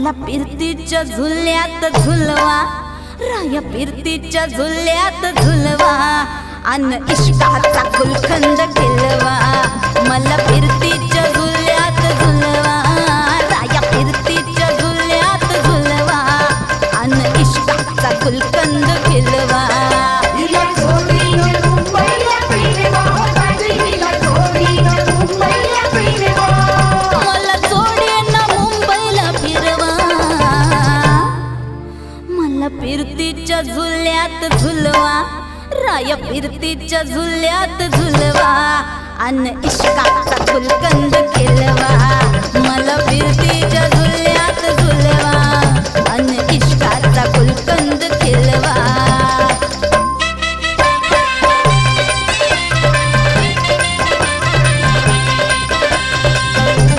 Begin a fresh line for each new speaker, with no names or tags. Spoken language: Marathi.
मला फिरतीच्या झुल्यात झुलवा. राया फिरतीच्या झुल्यात झुलवा. अन इष्टाचा गुलखंद केलवा मला फिरतीच्या झुल्यात झुलवा. राया फिरतीच्या झुल्यात झुलवा. अन इष्टाचा गुलकंद फिरतीच्या झुल्यात झुलवा राय फिरतीच्या झुल्यात झुलवा. अन इश्काचा